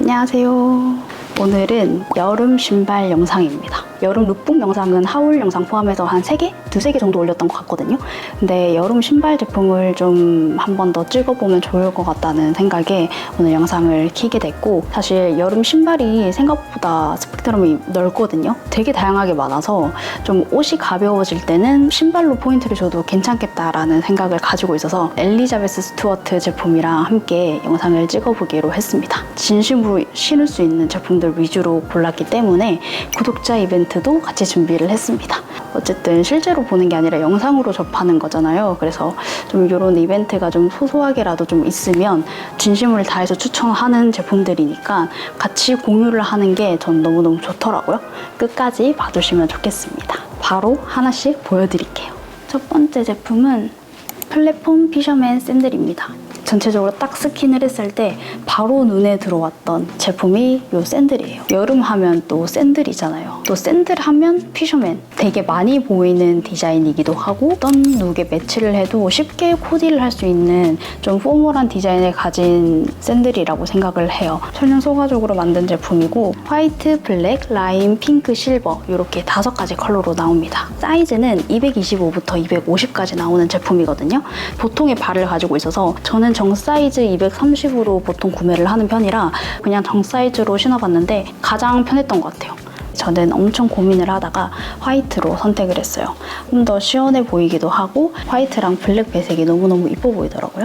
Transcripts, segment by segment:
안녕하세요. 오늘은 여름 신발 영상입니다. 여름 룩북 영상은 하울 영상 포함해서 한 3개? 두세 개 정도 올렸던 것 같거든요. 근데 여름 신발 제품을 좀 한 번 더 찍어보면 좋을 것 같다는 생각에 오늘 영상을 키게 됐고 사실 여름 신발이 생각보다 스펙트럼이 넓거든요. 되게 다양하게 많아서 좀 옷이 가벼워질 때는 신발로 포인트를 줘도 괜찮겠다라는 생각을 가지고 있어서 엘리자베스 스튜어트 제품이랑 함께 영상을 찍어보기로 했습니다. 진심으로 신을 수 있는 제품들 위주로 골랐기 때문에 구독자 이벤트 도 같이 준비를 했습니다. 어쨌든 실제로 보는 게 아니라 영상으로 접하는 거잖아요. 그래서 좀 이런 이벤트가 좀 소소하게라도 좀 있으면 진심을 다해서 추천하는 제품들이니까 같이 공유를 하는 게 전 너무너무 좋더라고요. 끝까지 봐주시면 좋겠습니다. 바로 하나씩 보여드릴게요. 첫 번째 제품은 플랫폼 피셔맨 샌들입니다. 전체적으로 딱 스킨을 했을 때 바로 눈에 들어왔던 제품이 이 샌들이에요. 여름 하면 또 샌들이잖아요. 또 샌들 하면 피셔맨. 되게 많이 보이는 디자인이기도 하고 어떤 룩에 매치를 해도 쉽게 코디를 할 수 있는 좀 포멀한 디자인을 가진 샌들이라고 생각을 해요. 천연 소가죽으로 만든 제품이고 화이트, 블랙, 라임, 핑크, 실버 이렇게 다섯 가지 컬러로 나옵니다. 사이즈는 225부터 250까지 나오는 제품이거든요. 보통의 발을 가지고 있어서 저는 정 사이즈 230으로 보통 구매를 하는 편이라 그냥 정 사이즈로 신어봤는데 가장 편했던 것 같아요. 저는 엄청 고민을 하다가 화이트로 선택을 했어요. 좀 더 시원해 보이기도 하고 화이트랑 블랙 배색이 너무너무 이뻐 보이더라고요.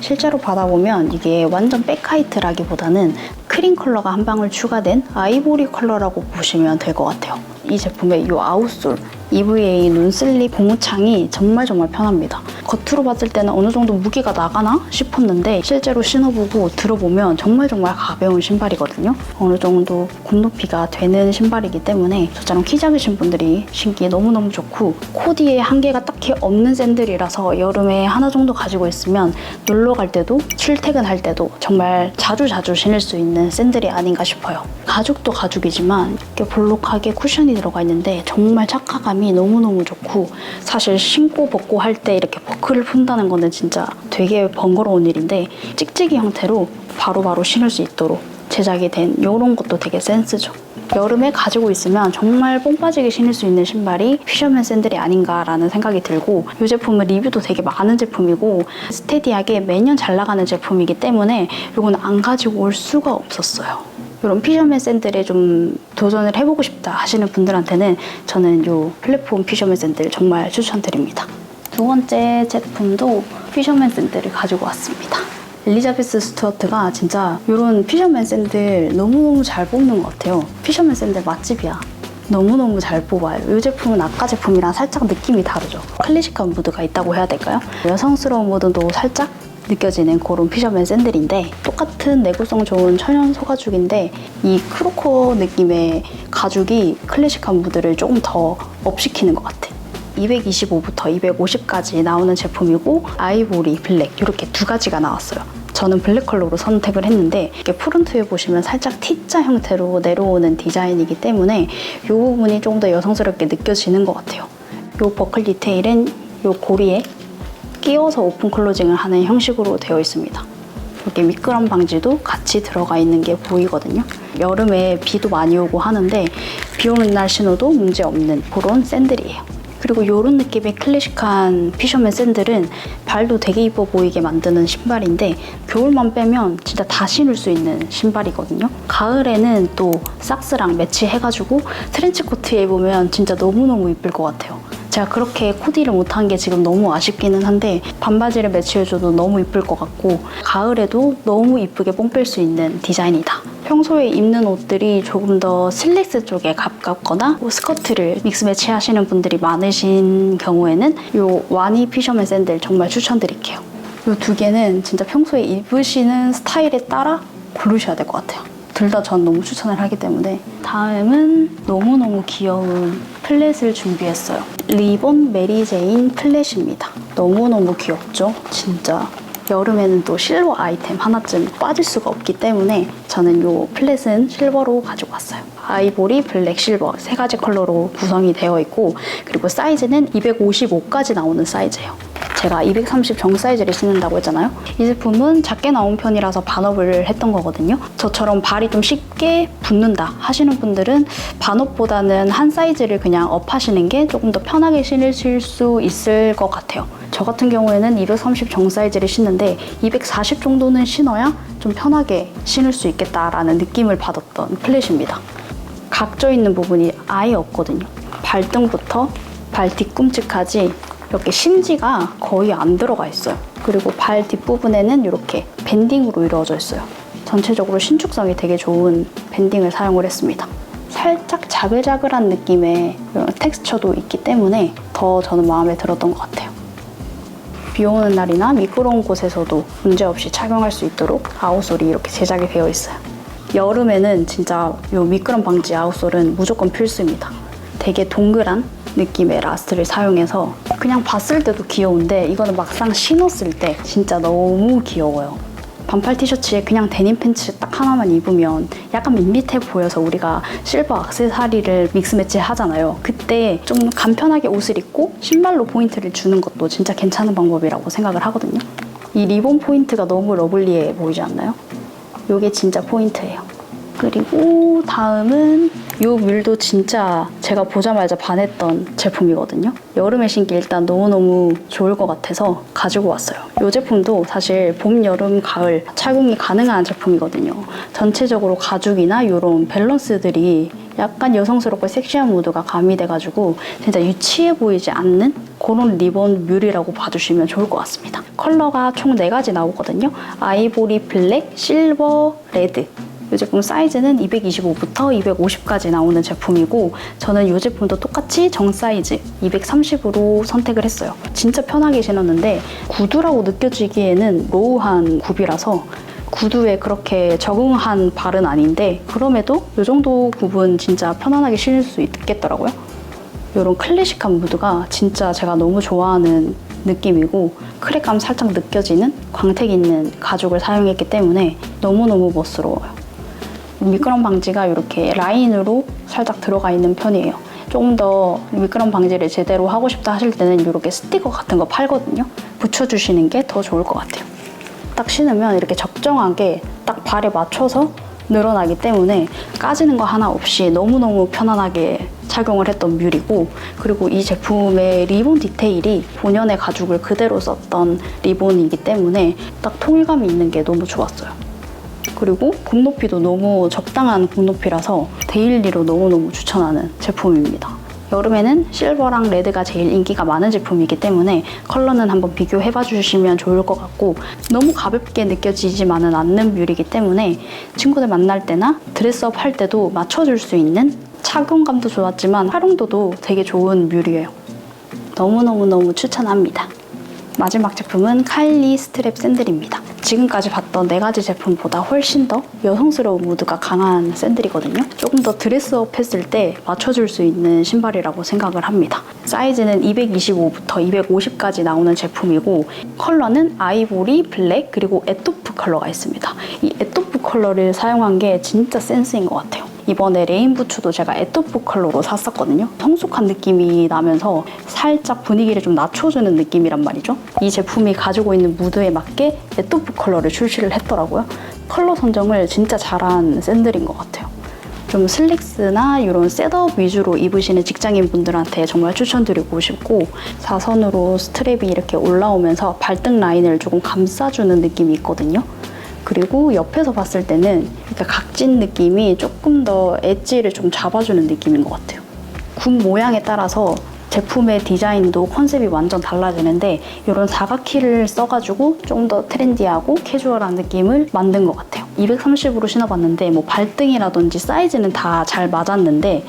실제로 받아보면 이게 완전 백화이트라기보다는 크림 컬러가 한 방울 추가된 아이보리 컬러라고 보시면 될 것 같아요. 이 제품의 이 아웃솔 EVA 눈슬립 고무창이 정말 정말 편합니다. 겉으로 봤을 때는 어느 정도 무게가 나가나 싶었는데 실제로 신어보고 들어보면 정말 정말 가벼운 신발이거든요. 어느 정도 굽높이가 되는 신발이기 때문에 저처럼 키 작으신 분들이 신기에 너무너무 좋고 코디에 한계가 딱히 없는 샌들이라서 여름에 하나 정도 가지고 있으면 놀러 갈 때도 출퇴근할 때도 정말 자주 자주 신을 수 있는 샌들이 아닌가 싶어요. 가죽도 가죽이지만 이렇게 볼록하게 쿠션이 들어가 있는데 정말 착화감이 너무너무 좋고 사실 신고 벗고 할 때 이렇게 버클을 푼다는 거는 진짜 되게 번거로운 일인데 찍찍이 형태로 바로 바로 신을 수 있도록 제작이 된 이런 것도 되게 센스죠. 여름에 가지고 있으면 정말 뽕 빠지게 신을 수 있는 신발이 피셔맨 샌들이 아닌가라는 생각이 들고 이 제품은 리뷰도 되게 많은 제품이고 스테디하게 매년 잘 나가는 제품이기 때문에 이건 안 가지고 올 수가 없었어요. 이런 피셔맨 샌들에 좀 도전을 해보고 싶다 하시는 분들한테는 저는 이 플랫폼 피셔맨 샌들 정말 추천드립니다. 두 번째 제품도 피셔맨 샌들을 가지고 왔습니다. 엘리자베스 스튜어트가 진짜 이런 피셔맨 샌들 너무너무 잘 뽑는 것 같아요. 피셔맨 샌들 맛집이야. 너무너무 잘 뽑아요. 이 제품은 아까 제품이랑 살짝 느낌이 다르죠. 클래식한 무드가 있다고 해야 될까요? 여성스러운 무드도 살짝 느껴지는 그런 피셔맨 샌들인데 똑같은 내구성 좋은 천연 소가죽인데 이 크로커 느낌의 가죽이 클래식한 무드를 조금 더 업시키는 것 같아. 225부터 250까지 나오는 제품이고 아이보리, 블랙 이렇게 두 가지가 나왔어요. 저는 블랙 컬러로 선택을 했는데 이게 프론트에 보시면 살짝 T자 형태로 내려오는 디자인이기 때문에 이 부분이 조금 더 여성스럽게 느껴지는 것 같아요. 이 버클 디테일은 이 고리에 끼워서 오픈 클로징을 하는 형식으로 되어 있습니다. 이렇게 미끄럼 방지도 같이 들어가 있는 게 보이거든요. 여름에 비도 많이 오고 하는데 비 오는 날 신어도 문제 없는 그런 샌들이에요. 그리고 이런 느낌의 클래식한 피셔맨 샌들은 발도 되게 이뻐 보이게 만드는 신발인데 겨울만 빼면 진짜 다 신을 수 있는 신발이거든요. 가을에는 또 삭스랑 매치해가지고 트렌치 코트에 입으면 진짜 너무너무 이쁠 것 같아요. 제가 그렇게 코디를 못한 게 지금 너무 아쉽기는 한데 반바지를 매치해줘도 너무 이쁠 것 같고 가을에도 너무 이쁘게 뽕 뺄 수 있는 디자인이다. 평소에 입는 옷들이 조금 더 슬랙스 쪽에 가깝거나 뭐 스커트를 믹스 매치 하시는 분들이 많으신 경우에는 이 와니 피셔맨 샌들 정말 추천드릴게요. 이 두 개는 진짜 평소에 입으시는 스타일에 따라 고르셔야 될 것 같아요. 둘 다 전 너무 추천을 하기 때문에 다음은 너무너무 귀여운 플랫을 준비했어요. 리본 메리제인 플랫입니다. 너무너무 귀엽죠? 진짜 여름에는 또 실버 아이템 하나쯤 빠질 수가 없기 때문에 저는 이 플랫은 실버로 가지고 왔어요. 아이보리, 블랙, 실버 세 가지 컬러로 구성이 되어 있고 그리고 사이즈는 255까지 나오는 사이즈예요. 제가 230 정 사이즈를 신는다고 했잖아요. 이 제품은 작게 나온 편이라서 반업을 했던 거거든요. 저처럼 발이 좀 쉽게 붙는다 하시는 분들은 반업보다는 한 사이즈를 그냥 업하시는 게 조금 더 편하게 신으실 수 있을 것 같아요. 저 같은 경우에는 230 정 사이즈를 신는데 240 정도는 신어야 좀 편하게 신을 수 있겠다라는 느낌을 받았던 플랫입니다. 각져 있는 부분이 아예 없거든요. 발등부터 발 뒤꿈치까지 이렇게 심지가 거의 안 들어가 있어요. 그리고 발 뒷부분에는 이렇게 밴딩으로 이루어져 있어요. 전체적으로 신축성이 되게 좋은 밴딩을 사용을 했습니다. 살짝 자글자글한 느낌의 텍스처도 있기 때문에 더 저는 마음에 들었던 것 같아요. 비 오는 날이나 미끄러운 곳에서도 문제없이 착용할 수 있도록 아웃솔이 이렇게 제작이 되어 있어요. 여름에는 진짜 이 미끄럼 방지 아웃솔은 무조건 필수입니다. 되게 동그란 느낌의 라스트를 사용해서 그냥 봤을 때도 귀여운데 이거는 막상 신었을 때 진짜 너무 귀여워요. 반팔 티셔츠에 그냥 데님 팬츠 딱 하나만 입으면 약간 밋밋해 보여서 우리가 실버 악세사리를 믹스매치 하잖아요. 그때 좀 간편하게 옷을 입고 신발로 포인트를 주는 것도 진짜 괜찮은 방법이라고 생각을 하거든요. 이 리본 포인트가 너무 러블리해 보이지 않나요? 이게 진짜 포인트예요. 그리고 다음은 이 뮬도 진짜 제가 보자마자 반했던 제품이거든요. 여름에 신기 일단 너무너무 좋을 것 같아서 가지고 왔어요. 이 제품도 사실 봄, 여름, 가을 착용이 가능한 제품이거든요. 전체적으로 가죽이나 이런 밸런스들이 약간 여성스럽고 섹시한 무드가 가미돼가지고 진짜 유치해 보이지 않는 그런 리본 뮬이라고 봐주시면 좋을 것 같습니다. 컬러가 총 4가지 나오거든요. 아이보리 블랙, 실버, 레드 이 제품 사이즈는 225부터 250까지 나오는 제품이고 저는 이 제품도 똑같이 정 사이즈 230으로 선택을 했어요. 진짜 편하게 신었는데 구두라고 느껴지기에는 로우한 굽이라서 구두에 그렇게 적응한 발은 아닌데 그럼에도 이 정도 굽은 진짜 편안하게 신을 수 있겠더라고요. 이런 클래식한 무드가 진짜 제가 너무 좋아하는 느낌이고 크랙감 살짝 느껴지는 광택 있는 가죽을 사용했기 때문에 너무너무 멋스러워요. 미끄럼 방지가 이렇게 라인으로 살짝 들어가 있는 편이에요. 조금 더 미끄럼 방지를 제대로 하고 싶다 하실 때는 이렇게 스티커 같은 거 팔거든요. 붙여주시는 게 더 좋을 것 같아요. 딱 신으면 이렇게 적정하게 딱 발에 맞춰서 늘어나기 때문에 까지는 거 하나 없이 너무너무 편안하게 착용을 했던 뮬이고 그리고 이 제품의 리본 디테일이 본연의 가죽을 그대로 썼던 리본이기 때문에 딱 통일감이 있는 게 너무 좋았어요. 그리고 굽 높이도 너무 적당한 굽 높이라서 데일리로 너무너무 추천하는 제품입니다. 여름에는 실버랑 레드가 제일 인기가 많은 제품이기 때문에 컬러는 한번 비교해봐 주시면 좋을 것 같고 너무 가볍게 느껴지지만은 않는 뮬이기 때문에 친구들 만날 때나 드레스업 할 때도 맞춰줄 수 있는 착용감도 좋았지만 활용도도 되게 좋은 뮬이에요. 너무너무너무 추천합니다. 마지막 제품은 카일리 스트랩 샌들입니다. 지금까지 봤던 네 가지 제품보다 훨씬 더 여성스러운 무드가 강한 샌들이거든요. 조금 더 드레스업 했을 때 맞춰줄 수 있는 신발이라고 생각을 합니다. 사이즈는 225부터 250까지 나오는 제품이고 컬러는 아이보리, 블랙, 그리고 에토프 컬러가 있습니다. 이 에토프 컬러를 사용한 게 진짜 센스인 것 같아요. 이번에 레인 부츠도 제가 에토프 컬러로 샀었거든요. 성숙한 느낌이 나면서 살짝 분위기를 좀 낮춰주는 느낌이란 말이죠. 이 제품이 가지고 있는 무드에 맞게 에토프 컬러를 출시를 했더라고요. 컬러 선정을 진짜 잘한 샌들인 것 같아요. 좀 슬릭스나 이런 셋업 위주로 입으시는 직장인 분들한테 정말 추천드리고 싶고 사선으로 스트랩이 이렇게 올라오면서 발등 라인을 조금 감싸주는 느낌이 있거든요. 그리고 옆에서 봤을 때는 각진 느낌이 조금 더 엣지를 좀 잡아주는 느낌인 것 같아요. 굽 모양에 따라서 제품의 디자인도 컨셉이 완전 달라지는데 이런 사각키를 써가지고 좀 더 트렌디하고 캐주얼한 느낌을 만든 것 같아요. 230으로 신어봤는데 뭐 발등이라든지 사이즈는 다 잘 맞았는데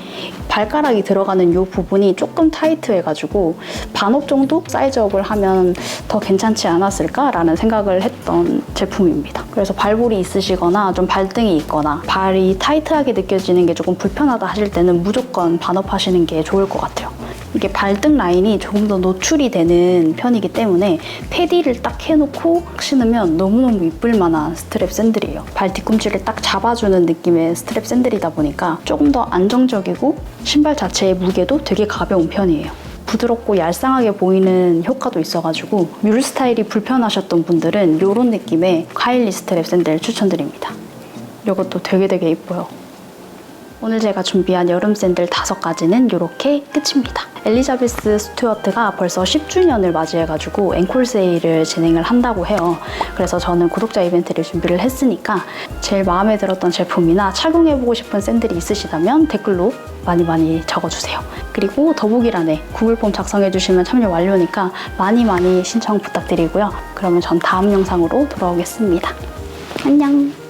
발가락이 들어가는 이 부분이 조금 타이트해가지고 반업 정도 사이즈업을 하면 더 괜찮지 않았을까라는 생각을 했던 제품입니다. 그래서 발볼이 있으시거나 좀 발등이 있거나 발이 타이트하게 느껴지는 게 조금 불편하다 하실 때는 무조건 반업하시는 게 좋을 것 같아요. 이게 발등 라인이 조금 더 노출이 되는 편이기 때문에 패디를 딱 해놓고 신으면 너무너무 이쁠 만한 스트랩 샌들이에요. 발 뒤꿈치를 딱 잡아주는 느낌의 스트랩 샌들이다 보니까 조금 더 안정적이고 신발 자체의 무게도 되게 가벼운 편이에요. 부드럽고 얄쌍하게 보이는 효과도 있어가지고 뮬 스타일이 불편하셨던 분들은 이런 느낌의 카일리 스트랩 샌들 추천드립니다. 이것도 되게 되게 이뻐요. 오늘 제가 준비한 여름 샌들 다섯 가지는 이렇게 끝입니다. 엘리자베스 스튜어트가 벌써 10주년을 맞이해가지고 앵콜 세일을 진행을 한다고 해요. 그래서 저는 구독자 이벤트를 준비를 했으니까 제일 마음에 들었던 제품이나 착용해보고 싶은 샌들이 있으시다면 댓글로 많이 많이 적어주세요. 그리고 더보기란에 구글 폼 작성해주시면 참여 완료니까 많이 많이 신청 부탁드리고요. 그러면 전 다음 영상으로 돌아오겠습니다. 안녕!